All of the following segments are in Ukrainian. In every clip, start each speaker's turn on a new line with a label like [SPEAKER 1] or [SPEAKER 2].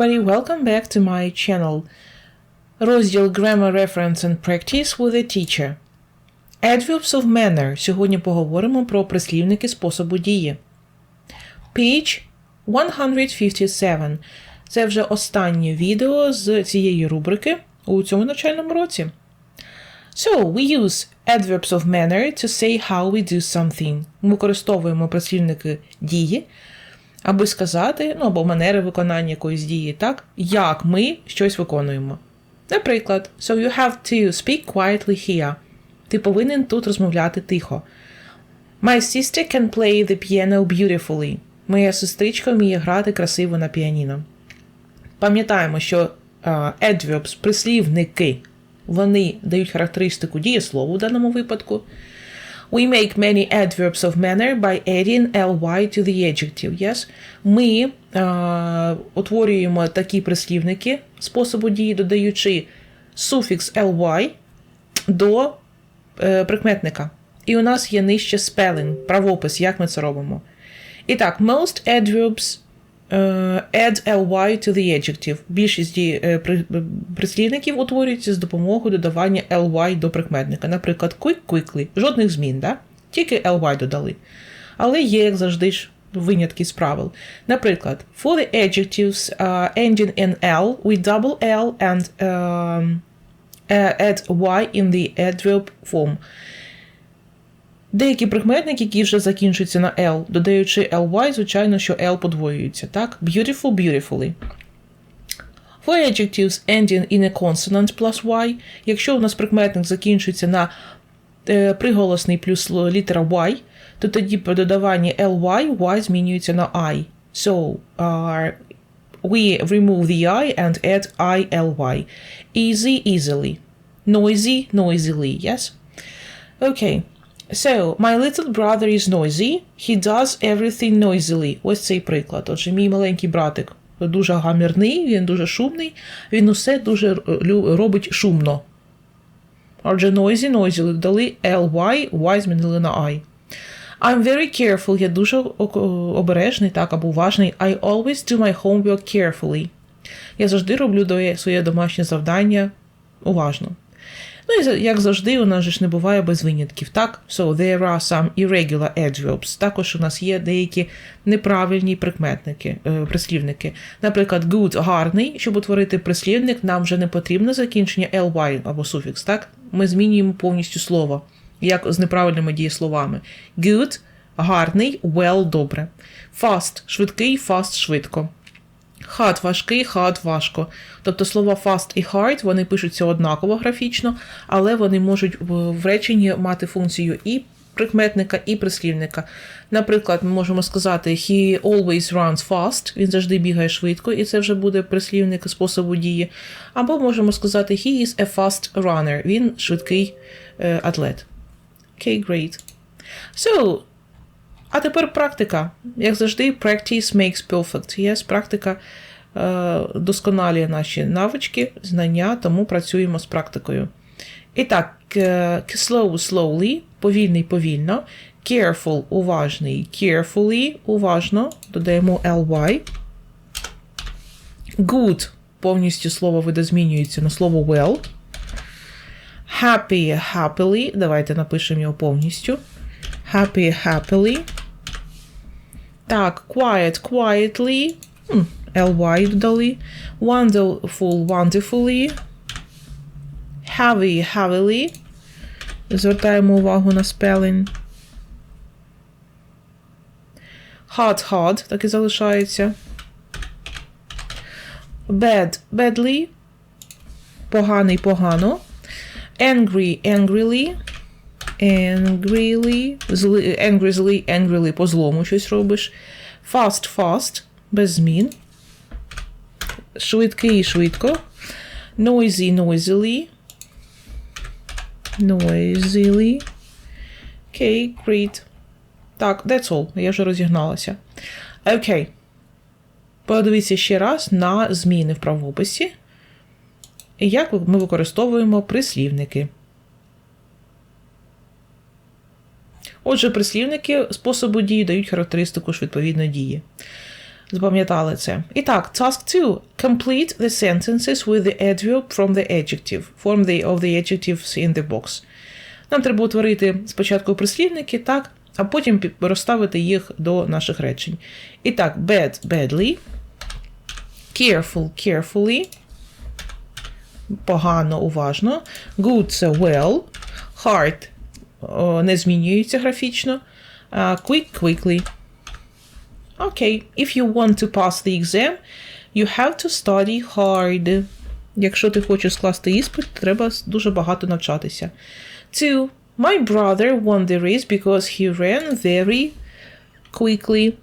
[SPEAKER 1] everybody, welcome back to my channel. Розділ Grammar Reference and Practice with a Teacher. Adverbs of manner. Сьогодні поговоримо про прислівники способу дії. Page 157. Це вже останнє відео з цієї рубрики у цьому навчальному році. So, we use adverbs of manner to say how we do something. Ми використовуємо прислівники дії, аби сказати, ну або манери виконання якоїсь дії, так, як ми щось виконуємо. Наприклад, so you have to speak quietly here. Ти повинен тут розмовляти тихо. My sister can play the piano beautifully. Моя сестричка вміє грати красиво на піаніно. Пам'ятаємо, що uh, adverbs, прислівники, вони дають характеристику дієслову в даному випадку. We make many adverbs of manner by adding ly to the adjective. Yes? Ми е, утворюємо такі прислівники способу дії, додаючи суфікс ly до е, прикметника. І у нас є нижче spelling, правопис, як ми це робимо. І так, most adverbs uh, add ly to the adjective. Більшість е, при, прислівників утворюється з допомогою додавання ly до прикметника. Наприклад, quick, quickly. Жодних змін, да? тільки ly додали. Але є, як завжди ж, винятки з правил. Наприклад, for the adjectives uh, ending in L, we double L and uh, add y in the adverb form. Деякі прикметники, які вже закінчуються на L, додаючи ly, звичайно, що L подвоюється. Так? Beautiful, beautifully. For adjectives ending in a consonant plus y, якщо у нас прикметник закінчується на е, приголосний плюс літера y, то тоді при додаванні ly, y змінюється на I. So, uh, we remove the I and add ILY. Easy, easily. Noisy, noisily, yes? Okay. So, my little brother is noisy. He does everything noisily. Ось цей приклад. Отже, мій маленький братик дуже гамірний, він дуже шумний, він усе дуже робить шумно. Отже, noisy, noisily дали ly, y змінили на I. I'm very careful. Я дуже обережний, так, або уважний. I always do my homework carefully. Я завжди роблю своє домашнє завдання уважно. Ну і як завжди, у нас же ж не буває без винятків, так? So there are some irregular adverbs. Також у нас є деякі неправильні прикметники, е, прислівники. Наприклад, good гарний. Щоб утворити прислівник, нам вже не потрібно закінчення ly або суфікс, так? Ми змінюємо повністю слово, як з неправильними дієсловами. Good гарний, well добре. Fast швидкий, fast швидко. Hard важкий, hard важко. Тобто слова fast і hard вони пишуться однаково графічно, але вони можуть в реченні мати функцію і прикметника, і прислівника. Наприклад, ми можемо сказати he always runs fast, він завжди бігає швидко, і це вже буде прислівник способу дії. Або можемо сказати he is a fast runner, він швидкий е, атлет. Okay, great. So, а тепер практика. Як завжди, practice makes perfect. Yes, практика е, досконалює наші навички, знання, тому працюємо з практикою. І так, е, slow, slowly, повільний, повільно. Careful, уважний, carefully, уважно. Додаємо ly. Good, повністю слово видозмінюється на слово well. Happy, happily. Давайте напишемо його повністю. Happy, happily. Так, quiet, quietly. Хм, ly додали. Wonderful, wonderfully. Heavy, heavily. Звертаємо увагу на spelling. Hard, hard, так і залишається. Bad, badly. Поганий, погано. Angry, angrily. Angrily. Зли, angry, angrily, по злому щось робиш. Fast, fast, без змін. Швидкий, швидко. Noisy, noisily. Noisily. Окей, okay, great. Так, that's all. Я вже розігналася. Окей. Okay. Подивіться ще раз на зміни в правописі. І як ми використовуємо прислівники. Отже, прислівники способу дії дають характеристику ж відповідно дії. Запам'ятали це. І так, task 2. Complete the sentences with the adverb from the adjective. Form the, of the adjectives in the box. Нам треба утворити спочатку прислівники, так, а потім розставити їх до наших речень. І так, bad, badly, careful, carefully, погано, уважно, good це well, hard не змінюється графічно, а, quick, quickly. Окей, if you want to pass the exam, you have to study hard. Якщо ти хочеш скласти іспит, треба с- дуже багато навчатися. Two, my brother won the race because he ran very quickly.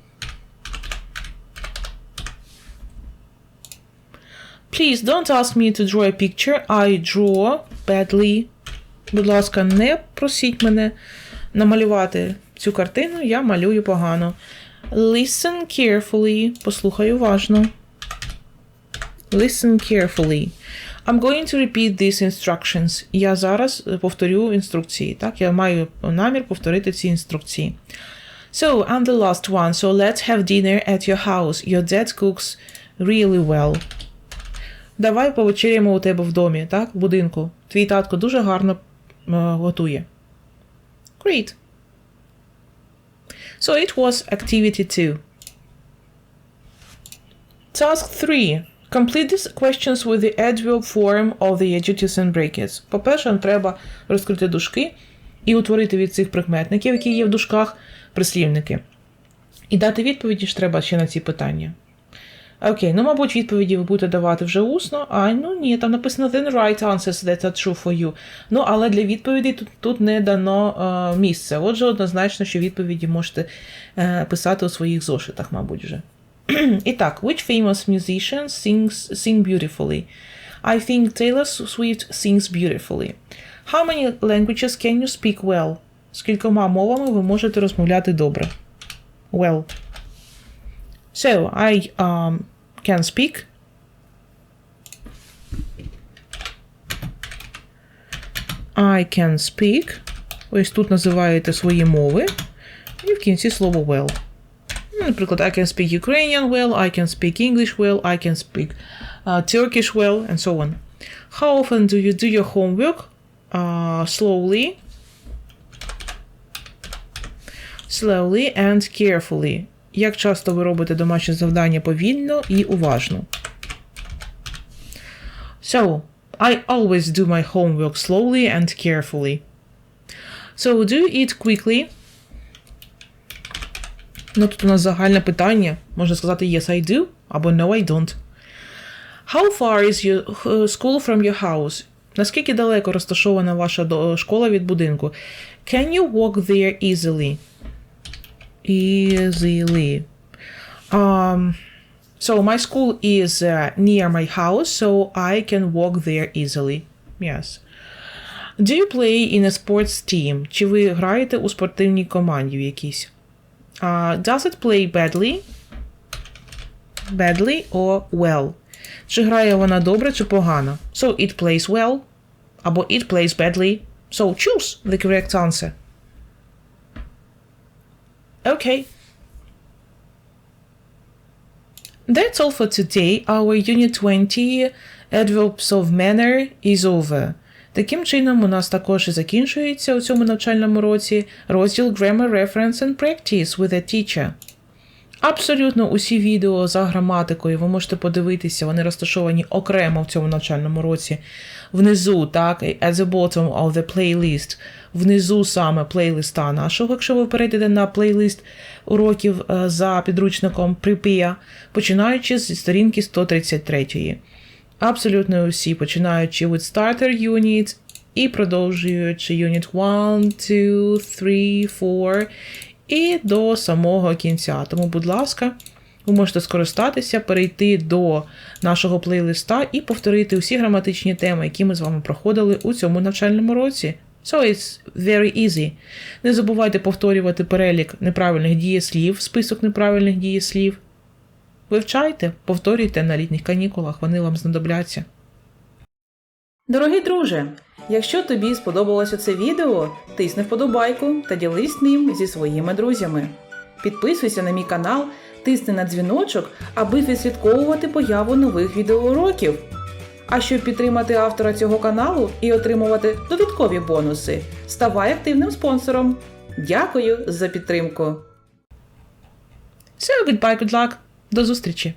[SPEAKER 1] Please don't ask me to draw a picture. I draw badly. Будь ласка, не просіть мене намалювати цю картину, я малюю погано. Listen carefully. Послухай уважно. Listen carefully. I'm going to repeat these instructions. Я зараз повторю інструкції. Так, я маю намір повторити ці інструкції. So, and the last one. So let's have dinner at your house. Your dad cooks really well. Давай повечеряємо у тебе в домі, так? В будинку. Твій татко дуже гарно готує. Great. So it was activity 2. Task 3. Complete these questions with the adverb form of the adjectives and brackets. По-перше, нам треба розкрити дужки і утворити від цих прикметників, які є в дужках, прислівники. І дати відповіді ж треба ще на ці питання. Окей, ну, мабуть, відповіді ви будете давати вже усно. А, ну ні, там написано then right answers that are true for you. Ну, але для відповідей тут, тут не дано е, місце. Отже, однозначно, що відповіді можете е, писати у своїх зошитах, мабуть, вже. І так, which famous musician sings sing beautifully? I think Taylor Swift sings beautifully. How many languages can you speak well? Скількома мовами ви можете розмовляти добре? Well. So, I um, can speak. I can speak. Ось тут називаєте свої мови. І в кінці слово well. Ну, Наприклад, I can speak Ukrainian well, I can speak English well, I can speak uh, Turkish well, and so on. How often do you do your homework? Uh, slowly. Slowly and carefully. Як часто ви робите домашнє завдання повільно і уважно? So, I always do my homework slowly and carefully. So, do you eat quickly? Ну, тут у нас загальне питання. Можна сказати yes, I do, або no, I don't. How far is your uh, school from your house? Наскільки далеко розташована ваша школа від будинку? Can you walk there easily? Easily. Um, so my school is uh, near my house, so I can walk there easily. Yes. Do you play in a sports team? Чи ви граєте у спортивній команді в якійсь? Uh, does it play badly? Badly or well? Чи грає вона добре чи погано? So it plays well. Або it plays badly. So choose the correct answer. Okay. That's all for today. Our Unit 20 Adverbs of Manner is over. Таким чином, у нас також і закінчується у цьому навчальному році розділ Grammar Reference and Practice with a Teacher. Абсолютно усі відео за граматикою ви можете подивитися, вони розташовані окремо в цьому навчальному році. Внизу, так, at the bottom of the playlist, внизу саме плейлиста нашого, якщо ви перейдете на плейлист уроків е, за підручником Prepare, починаючи з сторінки 133. Абсолютно усі, починаючи від Starter Unit і продовжуючи Unit 1, 2, 3, 4 і до самого кінця. Тому, будь ласка, ви можете скористатися, перейти до нашого плейлиста і повторити усі граматичні теми, які ми з вами проходили у цьому навчальному році. So it's very easy. Не забувайте повторювати перелік неправильних дієслів, список неправильних дієслів. Вивчайте, повторюйте на літніх канікулах, вони вам знадобляться. Дорогий друже, якщо тобі сподобалося це відео, тисни вподобайку та ділись ним зі своїми друзями. Підписуйся на мій канал тисни на дзвіночок, аби відслідковувати появу нових відеоуроків. А щоб підтримати автора цього каналу і отримувати додаткові бонуси, ставай активним спонсором. Дякую за підтримку. So, goodbye, good luck. До зустрічі!